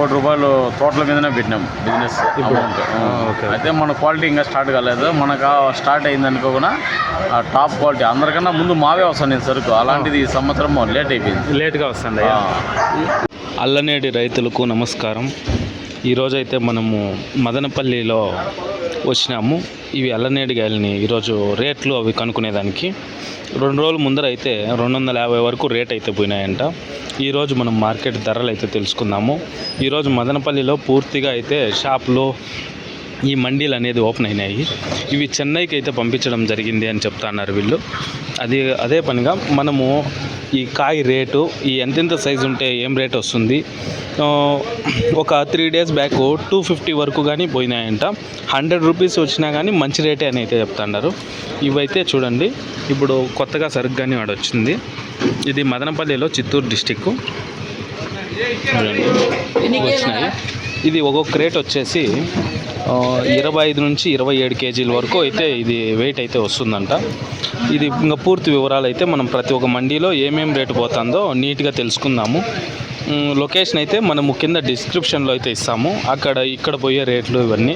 కోటి రూపాయలు తోటల మీదనే పెట్టినాం బిజినెస్. అయితే మన క్వాలిటీ ఇంకా స్టార్ట్ కాలేదు. మనకు స్టార్ట్ అయింది అనుకోకుండా ఆ టాప్ క్వాలిటీ అందరికన్నా ముందు మావే వస్తుంది సరుకు. అలాంటిది ఈ సంవత్సరం లేట్ అయిపోయింది. లేట్గా వస్తుంది ఆ, అల్లనేడి రైతులకు నమస్కారం. ఈరోజైతే మనము మదనపల్లిలో వచ్చినాము. ఇవి అల్లనేడిగాయలని ఈరోజు రేట్లు అవి కనుక్కునేదానికి. రెండు రోజుల ముందర అయితే రెండు వందల యాభై వరకు రేట్ అయితే పోయినాయంట. ఈరోజు మనం మార్కెట్ ధరలు అయితే తెలుసుకుందాము. ఈరోజు మదనపల్లిలో పూర్తిగా అయితే షాపులు ఈ మండీలు అనేది ఓపెన్ అయినాయి. ఇవి చెన్నైకి అయితే పంపించడం జరిగింది అని చెప్తున్నారు వీళ్ళు. అది అదే పనిగా మనము ఈ కాయ రేటు ఈ ఎంతెంత సైజు ఉంటే ఏం రేట్ వస్తుంది? ఒక three days back two fifty వరకు కానీ పోయినాయంట. హండ్రెడ్ రూపీస్ వచ్చినా కానీ మంచి రేటే అని అయితే చెప్తున్నారు ఇవైతే చూడండి ఇప్పుడు కొత్తగా సరుగ్గానే వాడు వచ్చింది. ఇది మదనపల్లిలో చిత్తూరు డిస్టిక్. వచ్చినాయి. ఇది ఒక్కొక్క రేట్ వచ్చేసి ఇరవై ఐదు నుంచి ఇరవై ఏడు కేజీల వరకు అయితే ఇది వెయిట్ అయితే వస్తుందంట. ఇది ఇంకా పూర్తి వివరాలు అయితే మనం ప్రతి ఒక్క మండీలో ఏమేమి రేటు పోతుందో నీట్గా తెలుసుకుందాము. లొకేషన్ అయితే మనము కింద డిస్క్రిప్షన్లో అయితే ఇస్తాము. అక్కడ ఇక్కడ పోయే రేట్లు ఇవన్నీ.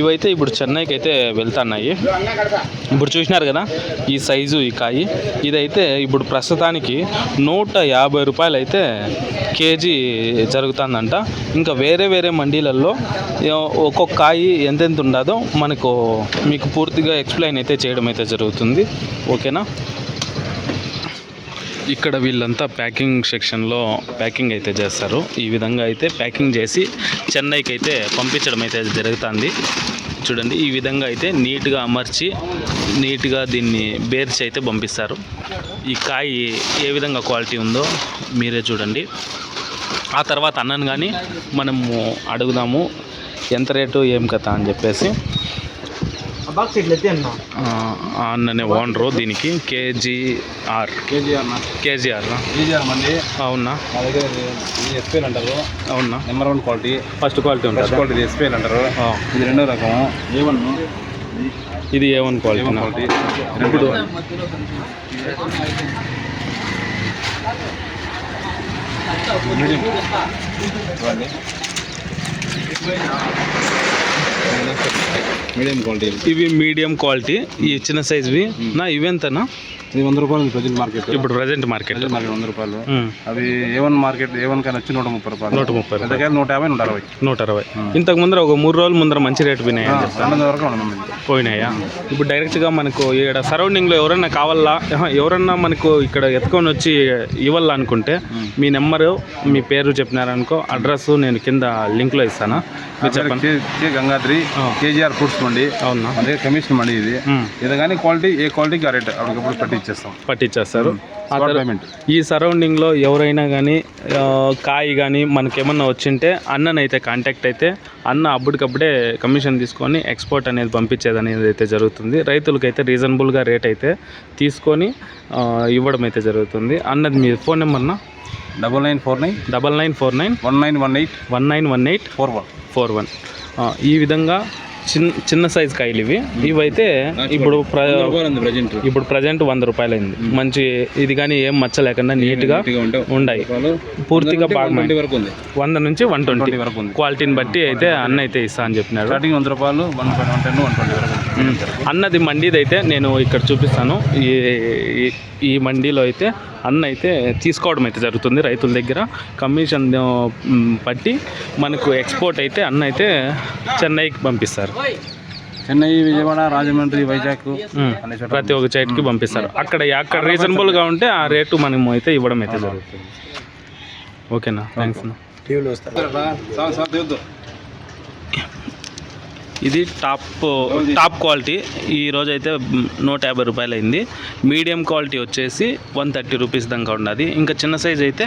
ఇవైతే ఇప్పుడు చెన్నైకి అయితే వెళ్తున్నాయి. ఇప్పుడు చూసినారు కదా ఈ సైజు ఈ కాయి. ఇదైతే ఇప్పుడు ప్రస్తుతానికి నూట యాభై రూపాయలు అయితే కేజీ జరుగుతుందంట. ఇంకా వేరే వేరే మండీలలో ఒక్కొక్క కాయి ఎంతెంత ఉండదో మనకు మీకు పూర్తిగా ఎక్స్ప్లెయిన్ అయితే చేయడం అయితే జరుగుతుంది. ఓకేనా? ఇక్కడ వీళ్ళంతా ప్యాకింగ్ సెక్షన్లో ప్యాకింగ్ అయితే చేస్తారు. ఈ విధంగా అయితే ప్యాకింగ్ చేసి చెన్నైకి అయితే పంపించడం అయితే జరుగుతుంది. చూడండి ఈ విధంగా అయితే నీట్గా అమర్చి నీట్గా దీన్ని బేర్చి అయితే పంపిస్తారు. ఈ కాయి ఏ విధంగా క్వాలిటీ ఉందో మీరే చూడండి. ఆ తర్వాత అన్నను కానీ మనము అడుగుదాము ఎంత రేటు ఏం కథ అని చెప్పేసి. అన్ననే ఓనరు దీనికి కేజీఆర్. కేజీఆర్ అవునా? ఎస్పీఎల్ అంటారు. అవునా? Number one quality first quality ఉంటుంది? క్వాలిటీ ఎస్పీఎల్ అంటారు. ఇది రెండో రకము ఏ వన్? ఇది ఏ వన్ క్వాలిటీ. ఇప్పుడు మీడియం. Medium quality. ఇవి మీడియం క్వాలిటీ ఈ చిన్న సైజ్వి. నా ఇవెంతనా? ఇది వంద రూపాయలు ప్రజెంట్ మార్కెట్. ఇప్పుడు ప్రజెంట్ మార్కెట్. మార్కెట్ వంద రూపాయలు. అవి A one market A one కానీ వచ్చి నూట ముప్పై రూపాయలు. నూట ముప్పై రూపాయలు. నూట యాభై నూట అరవై. నూట అరవై. ఇంతకు ముందర ఒక మూడు రోజుల ముందర మంచి రేట్ పోయినాయి వరకు పోయినాయా? ఇప్పుడు డైరెక్ట్గా మనకు ఇక్కడ సరౌండింగ్లో ఎవరన్నా కావాలా? ఎవరన్నా మనకు ఇక్కడ ఎత్తుకొని వచ్చి ఇవ్వాలా అనుకుంటే మీ నెంబరు మీ పేరు చెప్పినారనుకో అడ్రస్ నేను కింద లింక్లో ఇస్తాను? మీరు చెప్పండి. K Gangadri. KGR foods mandi అవునా? అదే కమిషన్ మండి ఇది. ఇది కానీ క్వాలిటీ ఏ క్వాలిటీకి రేట్ అప్పటికప్పుడు పట్టి ఇచ్చేస్తాం పట్టించేస్తారు. ఈ సరౌండింగ్లో ఎవరైనా కానీ కాయి కానీ మనకేమన్నా వచ్చింటే అన్ననైతే కాంటాక్ట్ అయితే అన్న అప్పటికప్పుడే కమిషన్ తీసుకొని ఎక్స్పోర్ట్ అనేది పంపించేది అనేది అయితే జరుగుతుంది. రైతులకైతే రీజనబుల్గా రేట్ అయితే తీసుకొని ఇవ్వడం అయితే జరుగుతుంది. అన్నది మీ phone నెంబర్నా double nine four nine double nine four nine one nine one eight one nine one eight four one four one ఈ విధంగా చిన్న చిన్న సైజ్ కాయలు ఇవి. ఇవైతే ఇప్పుడు ఇప్పుడు ప్రజెంట్ వంద రూపాయలు అయింది మంచి ఇది కానీ ఏం మచ్చ లేకుండా నీట్గా ఉన్నాయి పూర్తిగా బాగా వంద నుంచి వన్ ట్వంటీ. వరకు ఉంది. క్వాలిటీని బట్టి అయితే అన్న అయితే ఇస్తా అని చెప్పినాడు. స్టార్టింగ్ వంద రూపాయలు one one ten one twenty వరకు. అన్నది మండీది అయితే నేను ఇక్కడ చూపిస్తాను. ఈ ఈ- మండీలో అయితే అన్న అయితే తీసుకోవడం అయితే జరుగుతుంది రైతుల దగ్గర. కమిషన్ పట్టి మనకు ఎక్స్పోర్ట్ అయితే అన్న అయితే చెన్నైకి పంపిస్తారు. చెన్నై విజయవాడ రాజమండ్రి వైజాగ్ ప్రతి ఒక్క సైట్కి పంపిస్తారు. అక్కడ అక్కడ రీజనబుల్గా ఉంటే ఆ రేటు మనం అయితే ఇవ్వడం అయితే జరుగుతుంది. ఓకేనా? థ్యాంక్స్ అన్న. టీవీలో వస్తారు ఇది టాప్ టాప్ క్వాలిటీ. ఈ రోజు అయితే నూట యాభై రూపాయలు అయింది మీడియం క్వాలిటీ వచ్చేసి వన్ థర్టీ రూపీస్ దాకా ఉన్నది. ఇంకా చిన్న సైజ్ అయితే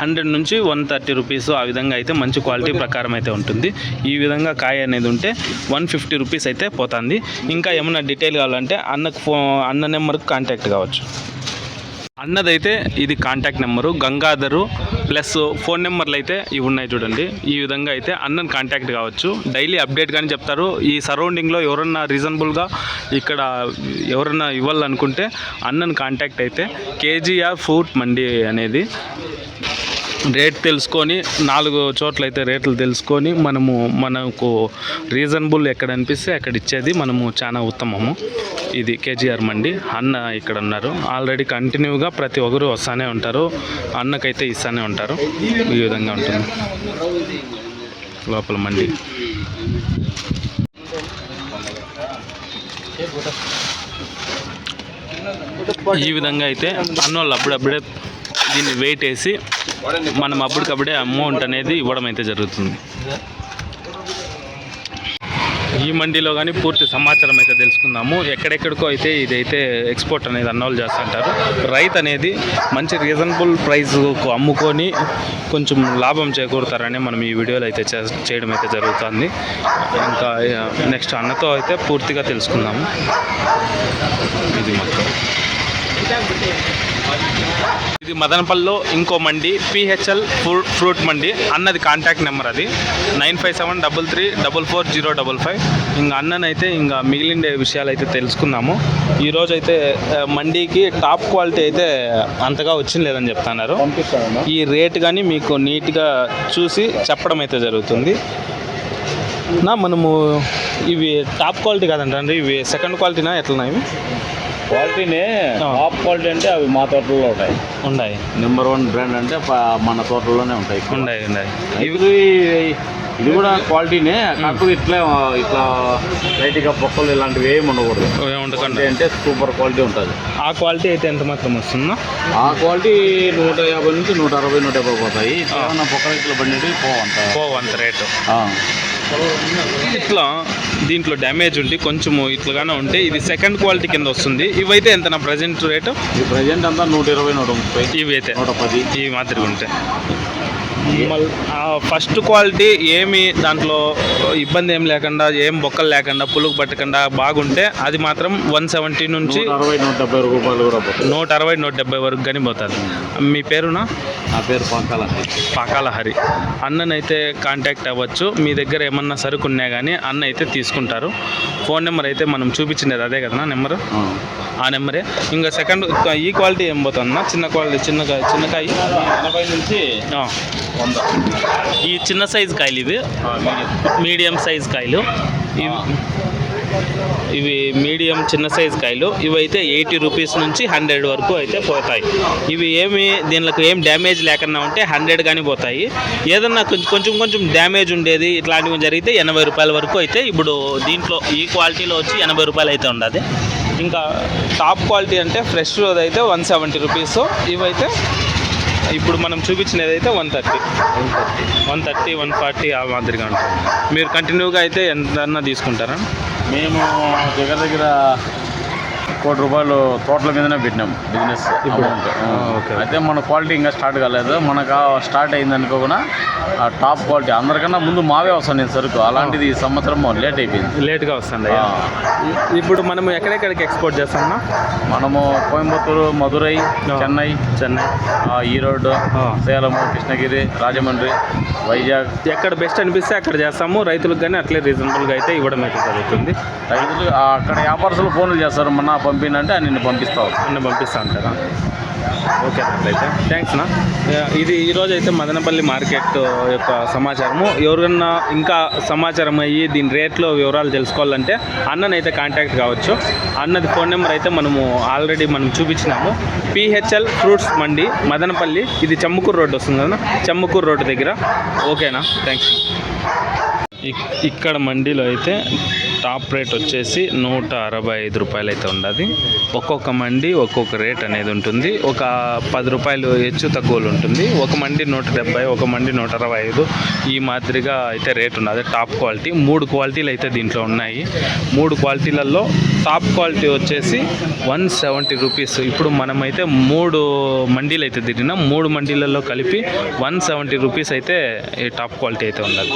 హండ్రెడ్ నుంచి వన్ థర్టీ రూపీస్ ఆ విధంగా అయితే మంచి క్వాలిటీ ప్రకారం అయితే ఉంటుంది. ఈ విధంగా కాయ అనేది ఉంటే వన్ ఫిఫ్టీ రూపీస్ అయితే పోతుంది. ఇంకా ఏమైనా డీటెయిల్ కావాలంటే అన్నకు ఫో అన్న నెంబర్కి కాంటాక్ట్ కావచ్చు. అన్నదైతే ఇది contact number Gangadhar plus phone నెంబర్లు అయితే ఇవి ఉన్నాయి చూడండి. ఈ విధంగా అయితే అన్నను కాంటాక్ట్ కావచ్చు. డైలీ అప్డేట్ కానీ చెప్తారు. ఈ సరౌండింగ్లో ఎవరన్నా రీజనబుల్గా ఇక్కడ ఎవరన్నా ఇవ్వాలనుకుంటే అన్నను కాంటాక్ట్ అయితే కేజీఆర్ ఫుడ్ మండి అనేది రేట్ తెలుసుకొని నాలుగు చోట్ల అయితే రేట్లు తెలుసుకొని మనము మనకు రీజనబుల్ ఎక్కడ అనిపిస్తే అక్కడ ఇచ్చేది మనము చాలా ఉత్తమము. ఇది కేజీఆర్ మండి. అన్న ఇక్కడ ఉన్నారు. ఆల్రెడీ కంటిన్యూగా ప్రతి ఒక్కరు వస్తూనే ఉంటారు. అన్నకైతే ఇస్తూనే ఉంటారు. ఈ విధంగా ఉంటుంది. లోపల మండి. ఈ విధంగా అయితే అన్నోళ్ళు అప్పుడప్పుడే దీన్ని వెయిట్ వేసి మనం అప్పటికప్పుడే అమౌంట్ అనేది ఇవ్వడం అయితే జరుగుతుంది. ఈ మండీలో కానీ పూర్తి సమాచారం అయితే తెలుసుకుందాము. ఎక్కడెక్కడికో అయితే ఇదైతే ఎక్స్పోర్ట్ అనేది అన్నోళ్ళు చేస్తుంటారు. రైతు అనేది మంచి రీజనబుల్ ప్రైస్కు అమ్ముకొని కొంచెం లాభం చేకూరుతారని మనం ఈ వీడియోలో అయితే చే- చేయడం అయితే జరుగుతుంది. ఇంకా నెక్స్ట్ అన్నతో అయితే పూర్తిగా తెలుసుకుందాము. ఇది మొత్తం ఇది మదనపల్లిలో ఇంకో mandi PHL fruit fruit mandi. అన్నది కాంటాక్ట్ నెంబర్ అది. Nine five seven double three double four zero double five. ఇంకా అన్ననైతే ఇంకా మిగిలిన విషయాలు అయితే తెలుసుకుందాము ఈరోజు అయితే మండీకి టాప్ క్వాలిటీ అయితే అంతగా వచ్చింది లేదని చెప్తున్నారు. ఈ రేట్ కానీ మీకు నీట్గా చూసి చెప్పడం అయితే జరుగుతుంది. నా మనము ఇవి టాప్ క్వాలిటీ కాదండి ఇవి సెకండ్ క్వాలిటీనా ఎట్లనా ఇవి? క్వాలిటీనే. టాప్ క్వాలిటీ అంటే అవి మా తోటల్లో ఉంటాయి. ఉన్నాయి నెంబర్ వన్ బ్రాండ్ అంటే మన తోటల్లోనే ఉంటాయి ఉన్నాయి ఉన్నాయి ఇది ఇది కూడా క్వాలిటీనే కాకపోతే ఇట్లా ఇట్లా లైట్గా పొక్కలు ఇలాంటివి ఏమి ఉండకూడదు. ఉండకండి. అంటే సూపర్ క్వాలిటీ ఉంటుంది. ఆ క్వాలిటీ అయితే ఎంత మాత్రం వస్తుందా? ఆ క్వాలిటీ నూట యాభై నుంచి నూట అరవై నూట యాభై పోతాయి. పొక్కలు ఇట్లా బండి పోవంట. పోవు అంత రేటు. ఇట్లా దీంట్లో డ్యామేజ్ ఉండి కొంచెము ఇట్లాగానే ఉంటే ఇది సెకండ్ క్వాలిటీ కింద వస్తుంది. ఇవైతే ఎంత నా ప్రజెంట్ రేటు ఈ ప్రజెంట్ అంతా నూట ఇరవై నూట ముప్పై. ఇవి అయితే నూట పది. ఈ మాదిరిగా ఉంటాయి ఫస్ట్ క్వాలిటీ ఏమి దాంట్లో ఇబ్బంది ఏం లేకుండా ఏం బొక్కలు లేకుండా పులుగు పట్టకుండా బాగుంటే అది మాత్రం వన్ సెవెంటీ నుంచి నూట అరవై నూట డెబ్బై వరకు కానీ పోతుంది. మీ పేరునా? నా పేరు పంకాల పాకాల హరి అన్ననైతే కాంటాక్ట్ అవ్వచ్చు. మీ దగ్గర ఏమన్నా సరుకు ఉన్నా కానీ అన్న అయితే తీసుకుంటారు. ఫోన్ నెంబర్ అయితే మనం చూపించినది అదే కదా నెంబరు? ఆ. నెంబరే. ఇంకా సెకండ్ ఈ క్వాలిటీ ఏం పోతుందన్నా? చిన్న క్వాలిటీ చిన్న కాయ చిన్న కాయ? ఎనభై నుంచి. వంద. ఈ చిన్న సైజు కాయలు ఇవి. మీడియం. సైజ్ కాయలు. ఇవి మీడియం చిన్న సైజ్ కాయలు. ఇవి అయితే ఎయిటీ రూపీస్ నుంచి హండ్రెడ్ వరకు అయితే పోతాయి. ఇవి ఏమి దీనికి ఏం డ్యామేజ్ లేకుండా ఉంటే హండ్రెడ్ కానీ పోతాయి. ఏదన్నా కొంచెం కొంచెం కొంచెం డ్యామేజ్ ఉండేది ఇట్లాంటివి జరిగితే ఎనభై రూపాయల వరకు అయితే ఇప్పుడు దీంట్లో ఈ క్వాలిటీలో వచ్చి ఎనభై రూపాయలు అయితే ఉండదు. ఇంకా టాప్ క్వాలిటీ అంటే ఫ్రెష్ అయితే వన్ సెవెంటీ రూపీస్. ఇవైతే ఇప్పుడు మనం చూపించినది అయితే one thirty. One thirty one forty ఆ మాదిరిగా ఉంటుంది. మీరు కంటిన్యూగా అయితే ఎంత తీసుకుంటారా? మేము దగ్గర దగ్గర కోటి రూపాయలు తోటల మీదనే పెట్టినాం బిజినెస్. అయితే మన క్వాలిటీ ఇంకా స్టార్ట్ కాలేదు. మనకు స్టార్ట్ అయింది అనుకోకుండా ఆ టాప్ క్వాలిటీ అందరికన్నా ముందు మావే వస్తాను నేను సరుకు. అలాంటిది ఈ సంవత్సరం లేట్ అయిపోయింది. లేట్గా వస్తుంది. ఇప్పుడు మనము ఎక్కడెక్కడికి ఎక్స్పోర్ట్ చేస్తామన్నా? మనము కోయంబత్తూరు మదురై చెన్నై చెన్నై. ఈరోడ్ ఆ. సేలము కృష్ణగిరి రాజమండ్రి వైజాగ్. ఎక్కడ బెస్ట్ అనిపిస్తే అక్కడ చేస్తాము. రైతులకు కానీ అట్లే రీజనబుల్గా అయితే ఇవ్వడం అయితే జరుగుతుంది. రైతులు అక్కడ వ్యాపారస్తులు ఫోన్లు చేస్తారు. మన పంపినంటే నిన్ను పంపిస్తావు. నిన్ను పంపిస్తా అంటారా? ఓకే అట్లయితే థ్యాంక్స్ నా ఇది ఈరోజు అయితే మదనపల్లి మార్కెట్ యొక్క సమాచారము. ఎవరికన్నా ఇంకా సమాచారం అయ్యి దీని రేట్లో వివరాలు తెలుసుకోవాలంటే అన్ననైతే కాంటాక్ట్ కావచ్చు. అన్నది ఫోన్ నెంబర్ అయితే మనము ఆల్రెడీ మనం చూపించినాము. PHL fruits mandi Madanapalli. ఇది చమ్ముకూరు రోడ్డు వస్తుంది కదా చమ్ముకూరు రోడ్డు దగ్గర. ఓకేనా థ్యాంక్స్ ఇక్కడ మండీలో అయితే టాప్ రేట్ వచ్చేసి నూట అరవై ఐదు రూపాయలు అయితే ఉండదు. ఒక్కొక్క మండి ఒక్కొక్క రేట్ అనేది ఉంటుంది. ఒక పది రూపాయలు హెచ్చు తక్కువలు ఉంటుంది. ఒక మండి నూట డెబ్బై ఒక మండి నూట అరవై ఐదు ఈ మాదిరిగా అయితే రేట్ ఉన్నది. Top quality. మూడు క్వాలిటీలు అయితే దీంట్లో ఉన్నాయి. మూడు క్వాలిటీలలో టాప్ క్వాలిటీ వచ్చేసి వన్ సెవెంటీ రూపీస్. ఇప్పుడు మనమైతే మూడు మండీలు అయితే తిరిగినాం. మూడు మండీలలో కలిపి వన్ సెవెంటీ రూపీస్ అయితే ఈ టాప్ క్వాలిటీ అయితే ఉన్నది